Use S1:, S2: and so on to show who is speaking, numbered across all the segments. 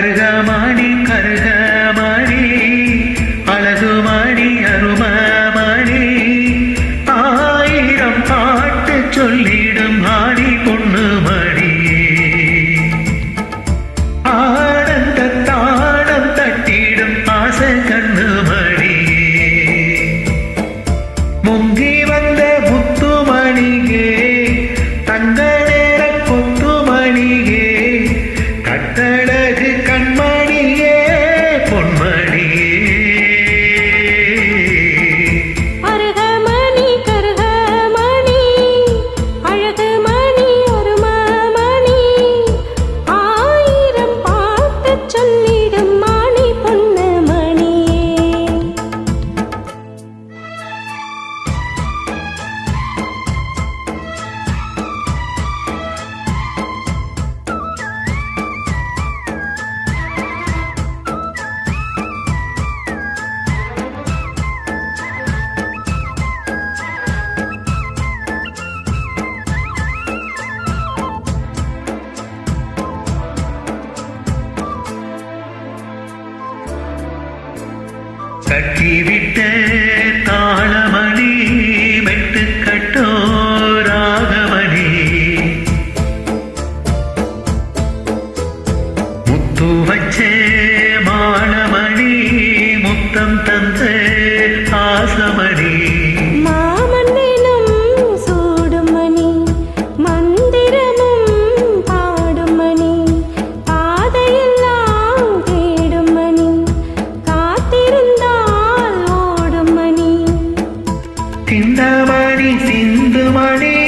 S1: மருகமாணிக்க கண்மா கட்டிவிட்ட தாளமணி மெட்டுக்கட்டோ ராகமணி. முத்து வச்சே மாணமணி முத்தம் தந்தே சிந்தமணி சிந்துமணி.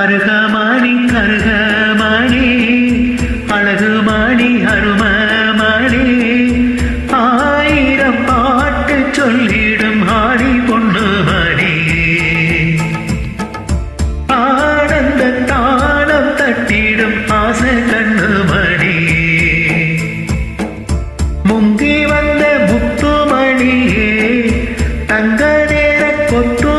S1: அருகமானி கருகமானி அழகுமானி அருமமானி ஆயிரம் பாட்டு சொல்லிடும் ஆடி பொண்ணு மணி ஆனந்த தாளம் தட்டிடும் ஆசை கண்ணு மணி முங்கி வந்த முத்துமணியே தங்க நேர கொத்து